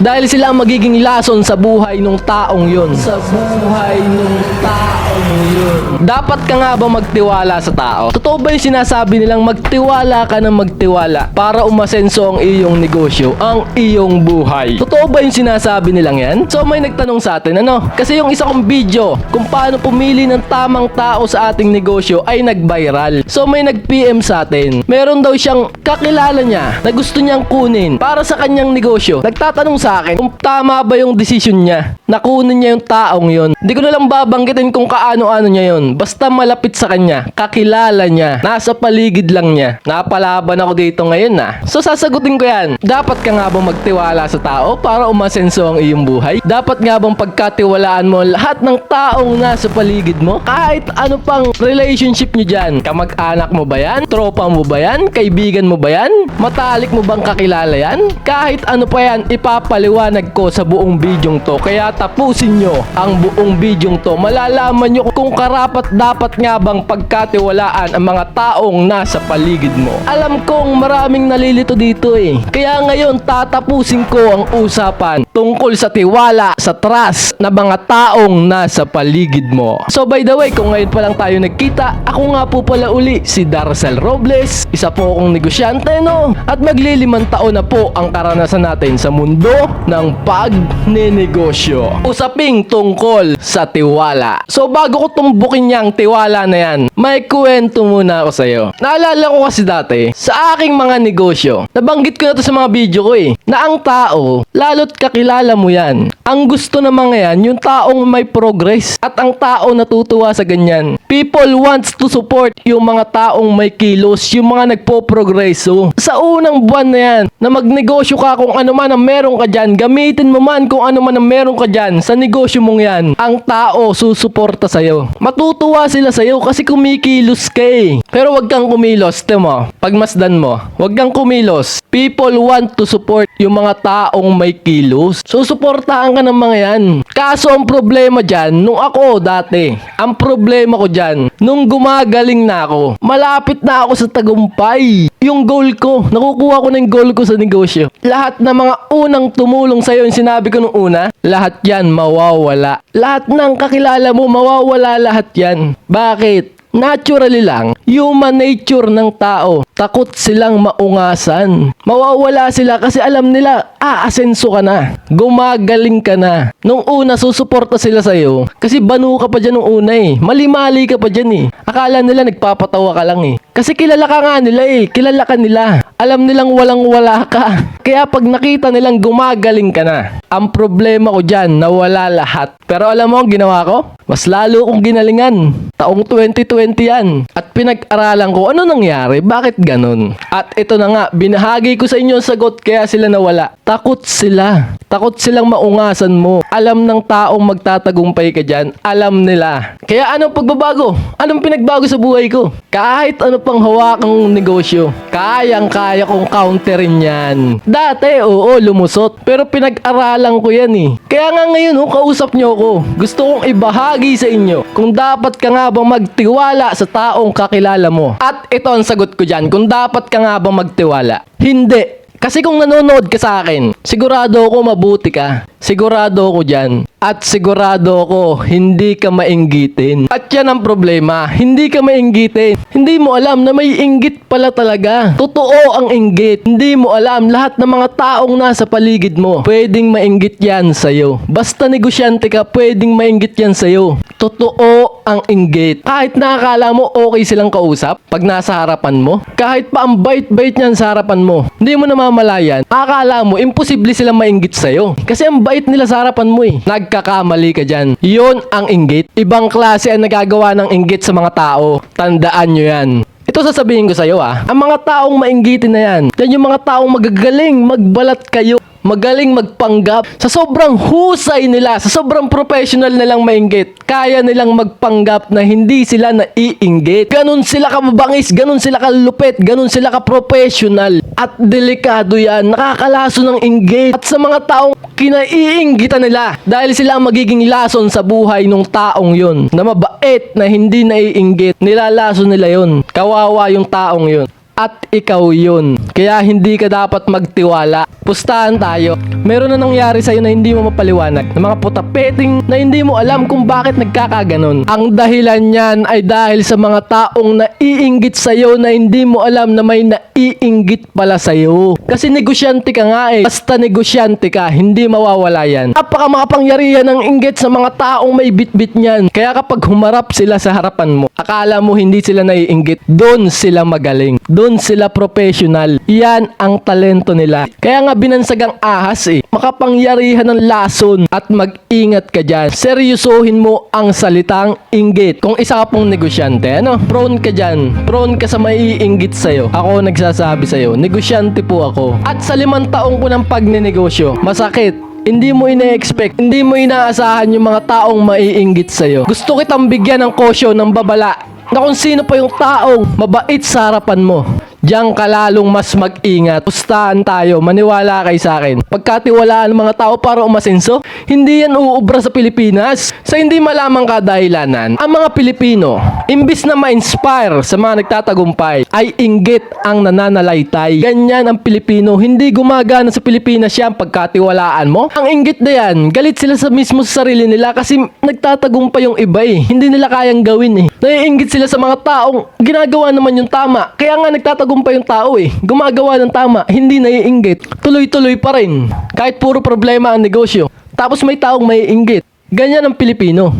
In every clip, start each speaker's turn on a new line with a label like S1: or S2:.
S1: Dahil sila ang magiging lason sa buhay ng taong yun. Sa buhay ng taong. Dapat ka nga ba magtiwala sa tao? Totoo ba yung sinasabi nilang magtiwala ka ng magtiwala para umasenso ang iyong negosyo, ang iyong buhay? Totoo ba yung sinasabi nilang yan? So may nagtanong sa atin, ano? Kasi yung isa kong video kung paano pumili ng tamang tao sa ating negosyo ay nag-viral. So may nag-PM sa atin. Meron daw siyang kakilala niya na gusto niyang kunin para sa kanyang negosyo. Nagtatanong sa akin kung tama ba yung decision niya na kunin niya yung taong yon. Hindi ko na lang babanggitin kung kaano-ano niya yon. Basta malapit sa kanya, kakilala niya, nasa paligid lang niya. Napalaban ako dito ngayon na. So sasagutin ko yan. Dapat ka nga bang magtiwala sa tao para umasenso ang iyong buhay? Dapat nga bang pagkatiwalaan mo lahat ng taong nasa paligid mo? Kahit ano pang relationship niyo dyan. Kamag-anak mo ba yan? Tropa mo ba yan? Kaibigan mo ba yan? Matalik mo bang kakilala yan? Kahit ano pa yan, ipapaliwanag ko sa buong bidyong to. Kaya tapusin nyo ang buong bidyong to. Malalaman nyo kung karapat dapat nga bang pagkatiwalaan ang mga taong nasa paligid mo. Alam kong maraming nalilito dito eh. Kaya ngayon tatapusin ko ang usapan tungkol sa tiwala, sa trust na mga taong nasa paligid mo. So by the way, kung ngayon pa lang tayo nagkita, ako nga po pala uli si Darcel Robles. Isa po akong negosyante no. At maglilimang taon na po ang karanasan natin sa mundo ng pagnenegosyo. Usaping tungkol sa tiwala. So bago ko tumbukin yang tiwala na yan, may kwento muna ako sa'yo. Naalala ko kasi dati, sa aking mga negosyo, nabanggit ko na to sa mga video ko eh, na ang tao, lalo't kakilala mo yan. Ang gusto ng mga yan, yung taong may progress at ang tao natutuwa sa ganyan. People wants to support yung mga taong may kilos, yung mga nagpo-progreso. Sa unang buwan na yan, na magnegosyo ka kung ano man ang meron ka dyan, gamitin mo man kung ano man ang meron ka dyan sa negosyo mong yan, ang tao susuporta sa'yo. Matutuwa sila sa'yo kasi kumikilos ka eh. Pero wag kang kumilos, mo. Pagmasdan mo, wag kang kumilos. People want to support yung mga taong may kilos. Susuportahan ka ng mga yan. Kaso ang problema dyan, nung ako dati, ang problema ko dyan, nung gumagaling na ako, malapit na ako sa tagumpay. Yung goal ko, nakukuha ko yung goal ko sa negosyo. Lahat ng mga unang tumulong sa'yo, yung sinabi ko nung una, lahat yan mawawala. Lahat ng kakilala mo, mawawala lahat yan. Bakit? Naturally lang, human nature ng tao. Takot silang maungasan. Mawawala sila kasi alam nila, ah, asenso ka na. Gumagaling ka na. Nung una, susuporta sila sa'yo. Kasi banu ka pa dyan nung una eh. Mali-mali ka pa dyan eh. Akala nila nagpapatawa ka lang eh. Kasi kilala ka nga nila eh. Kilala ka nila. Alam nilang walang wala ka. Kaya pag nakita nilang gumagaling ka na, ang problema ko dyan, nawala lahat. Pero alam mo ang ginawa ko? Mas lalo kong ginalingan. Taong 2020 yan. At pinag-aralan ko ano nangyari, bakit ganun. At ito na nga, binahagi ko sa inyo ang sagot kaya sila nawala. Takot sila. Takot silang maungasan mo. Alam ng taong magtatagumpay ka dyan. Alam nila. Kaya anong pagbabago? Anong pinagbago sa buhay ko? Kahit ano pang hawakang negosyo, kayang-kaya kong counterin yan. Dati, oo, lumusot. Pero pinag-aralan ko yan eh. Kaya nga ngayon, oh, kausap nyo ako. Gusto kong ibahagi sa inyo kung dapat ka nga bang magtiwala sa taong kakilala mo. At ito ang sagot ko dyan, kung dapat ka nga bang magtiwala. Hindi. Kasi kung nanonood ka sa akin, sigurado ako mabuti ka. Sigurado ako dyan. At sigurado ako, hindi ka mainggitin. At yan ang problema, hindi ka mainggitin. Hindi mo alam na may inggit pala talaga. Totoo ang inggit. Hindi mo alam lahat ng mga taong nasa paligid mo. Pwedeng mainggit yan sa'yo. Basta negosyante ka, pwedeng mainggit yan sa'yo. Totoo ang inggit. Kahit nakakala mo okay silang kausap pag nasa harapan mo. Kahit pa ang bait-bait niyan sa harapan mo. Hindi mo namamalayan. Akala mo, imposible silang mainggit sa'yo. Kasi ang bait nila sa harapan mo eh. Nagkakamali ka dyan. Yun ang inggit. Ibang klase ang nagagawa ng inggit sa mga tao. Tandaan nyo yan. Ito sasabihin ko sa'yo ah. Ang mga taong mainggitin na yan. Yan yung mga taong magagaling magbalat kayo. Magaling magpanggap. Sa sobrang husay nila, sa sobrang professional nilang mainggit, kaya nilang magpanggap na hindi sila naiinggit. Ganon sila kababangis, ganon sila kalupit, ganon sila ka-professional. At delikado yan, nakakalaso ng inggit. At sa mga taong kinaiinggitan nila, dahil sila magiging lason sa buhay ng taong yun, na mabait, na hindi naiinggit, nilalaso nila yun. Kawawa yung taong yun. At ikaw yun. Kaya hindi ka dapat magtiwala. Pustahan tayo. Meron na nangyari sa'yo na hindi mo mapaliwanag. Ng mga putapeting na hindi mo alam kung bakit nagkakaganon. Ang dahilan niyan ay dahil sa mga taong naiinggit sa'yo na hindi mo alam na may naiinggit pala sa'yo. Kasi negosyante ka nga eh. Basta negosyante ka, hindi mawawala yan. Napaka makapangyarihan ng inggit sa mga taong may bitbit niyan. Kaya kapag humarap sila sa harapan mo, akala mo hindi sila naiinggit. Doon sila magaling. Doon sila professional. Yan ang talento nila. Kaya nga binansagang ahas eh. Makapangyarihan ng lason at mag-ingat ka dyan. Seryosohin mo ang salitang inggit. Kung isa ka pong negosyante, ano? Prone ka dyan. Prone ka sa maiinggit sa'yo. Ako nagsasabi sa'yo, negosyante po ako. At sa limang taong ko ng pagnenegosyo, masakit. Hindi mo ina-expect, hindi mo inaasahan yung mga taong maiinggit sa'yo. Gusto kitang bigyan ng kosyo ng babala na kung sino pa yung taong mabait sa harapan mo. Diyan ka lalong mas mag-ingat. Pustahan tayo, maniwala kay sa akin. Pagkatiwalaan ng mga tao para umasenso, hindi yan uubra sa Pilipinas. Sa hindi malamang kadahilanan, ang mga Pilipino, imbis na ma-inspire sa mga nagtatagumpay, ay inggit ang nananalaytay. Ganyan ang Pilipino, hindi gumagana sa Pilipinas yan pagkatiwalaan mo. Ang inggit na yan, galit sila sa mismo sa sarili nila kasi nagtatagumpay yung iba eh. Hindi nila kayang gawin eh. Naiinggit sila sa mga taong ginagawa naman yung tama. Kaya nga nagtatagumpay yung tao eh. Gumagawa ng tama, hindi naiinggit. Tuloy-tuloy pa rin. Kahit puro problema ang negosyo. Tapos may taong maiinggit. Ganyan ang Pilipino.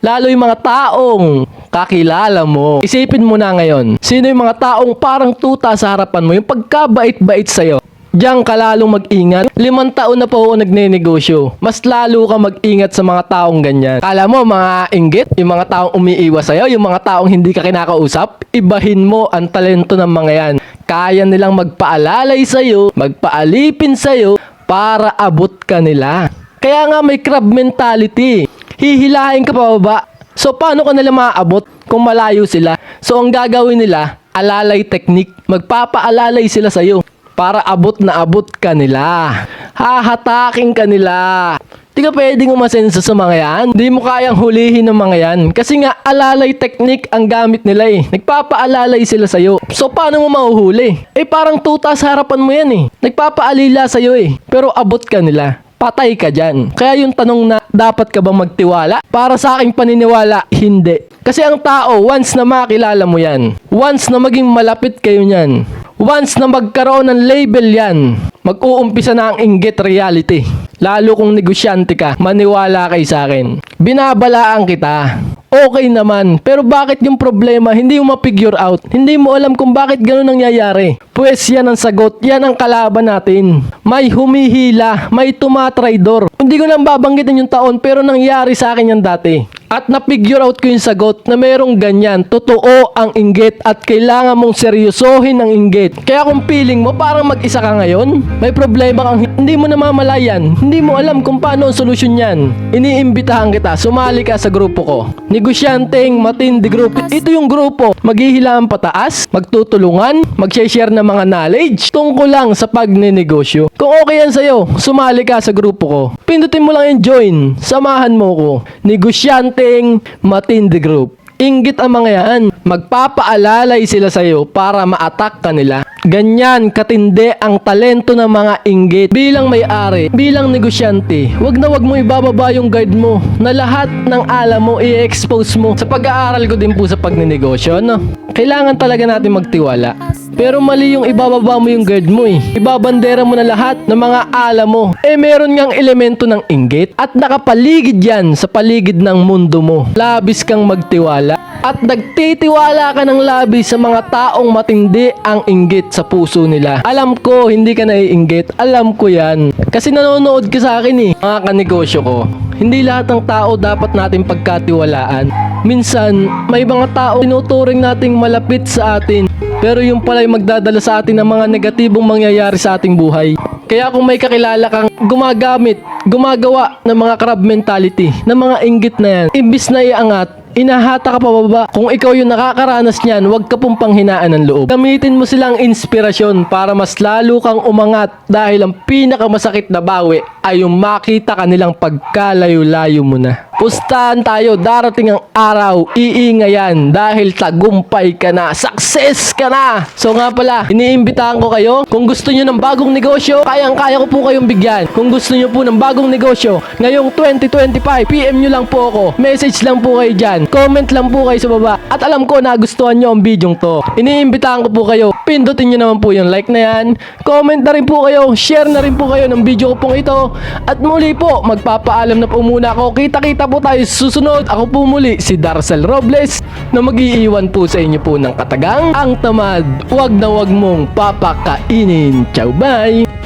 S1: Lalo yung mga taong kakilala mo. Isipin mo na ngayon, sino yung mga taong parang tuta sa harapan mo, yung pagkabait-bait sa'yo. Diyan ka lalong mag-ingat. Limang taon na po ako nagne-negosyo. Mas lalo ka mag-ingat sa mga taong ganyan. Kala mo mga inggit, yung mga taong umiiwas sa'yo, yung mga taong hindi ka kinakausap, ibahin mo ang talento ng mga yan. Kaya nilang magpaalalay sa'yo, magpaalipin sa'yo, para abot ka nila. Kaya nga may crab mentality. Hihilahin ka pa baba. So paano ka nila maaabot kung malayo sila? So ang gagawin nila, alalay technique. Magpapaalalay sila sa'yo para abot na abot ka nila. Hahatakin ka nila. Di ka pwedeng umasenso sa mga yan. Di mo kayang hulihin ng mga yan. Kasi nga, alalay technique ang gamit nila eh. Nagpapaalalay sila sa'yo. So, paano mo mahuhuli? Eh, parang tuta sa harapan mo yan eh. Nagpapaalila sa'yo eh. Pero abot ka nila patay ka dyan. Kaya yung tanong na dapat ka bang magtiwala? Para sa aking paniniwala, hindi. Kasi ang tao, once na makilala mo yan, once na maging malapit kayo niyan, once na magkaroon ng label yan, mag-uumpisa na ang inggit reality. Lalo kung negosyante ka, maniwala kay sa akin. Binabalaan kita. Okay naman, pero bakit yung problema hindi mo ma-figure out? Hindi mo alam kung bakit ganun nangyayari. Pwes yan ang sagot, yan ang kalaban natin. May humihila, may tumatraidor. Hindi ko lang babanggitin yung taon pero nangyari sa akin yan dati. At na-figure out ko yung sagot na merong ganyan. Totoo ang inggit at kailangan mong seryosohin ang inggit. Kaya kung feeling mo parang mag-isa ka ngayon, may problema kang hindi mo namamalayan, hindi mo alam kung paano ang solusyon yan. Iniimbitahan kita, sumali ka sa grupo ko. Negosyanteng Matindi Group. Ito yung grupo. Maghihilaan pataas, magtutulungan, mag-share ng mga knowledge tungkol lang sa pagnenegosyo. Kung okay yan sa'yo, sumali ka sa grupo ko. Pindutin mo lang yung join. Samahan mo ko. Negosyanteng Matindi Group. Inggit ang mga yan. Magpapaalalay sila sa'yo para ma-attack ka nila. Ganyan katindi ang talento ng mga inggit. Bilang may-ari, bilang negosyante, wag na wag mo ibababa yung guard mo na lahat ng alam mo i-expose mo. Sa pag-aaral ko din po sa pagnenegosyo, no? Kailangan talaga natin magtiwala. Pero mali yung ibababa mo yung guard mo eh. Ibabandera mo na lahat ng mga alam mo. Eh meron ngang elemento ng inggit at nakapaligid yan sa paligid ng mundo mo. Labis kang magtiwala at nagtitiwala ka ng labis sa mga taong matindi ang inggit sa puso nila. Alam ko, hindi ka naiinggit. Alam ko yan. Kasi nanonood ka sa akin eh. Mga kanegosyo ko. Hindi lahat ng tao dapat natin pagkatiwalaan. Minsan, may mga tao tinuturing nating malapit sa atin. Pero yung pala yung magdadala sa atin ng mga negatibong mangyayari sa ating buhay. Kaya kung may kakilala kang gumagamit, gumagawa ng mga crab mentality, ng mga inggit na yan, imbis na iangat, Inahata ka pa baba. Kung ikaw yung nakakaranas niyan, huwag ka pong panghinaan ng loob. Gamitin mo silang inspirasyon para mas lalo kang umangat dahil ang pinakamasakit na bawi ay yung makita ka nilang pagkalayo-layo mo na. Pustahan tayo, darating ang araw, iingayan dahil tagumpay ka na, success ka na. So nga pala, iniimbitahan ko kayo, kung gusto nyo ng bagong negosyo, kayang-kaya ko po kayong bigyan. Kung gusto nyo po ng bagong negosyo, ngayong 2025, PM nyo lang po ako, message lang po kayo dyan, comment lang po kayo sa baba. At alam ko na gustuhan nyo ang video to. Iniimbitahan ko po kayo, pindutin nyo naman po yung like na yan, comment na rin po kayo, share na rin po kayo ng video ko pong ito. At muli po, magpapaalam na po muna ako. Kita-kita po tayo susunod. Ako po muli, si Darcel Robles, na mag-iiwan po sa inyo po ng katagang ang tamad. Huwag na huwag mong papakainin. Ciao, bye!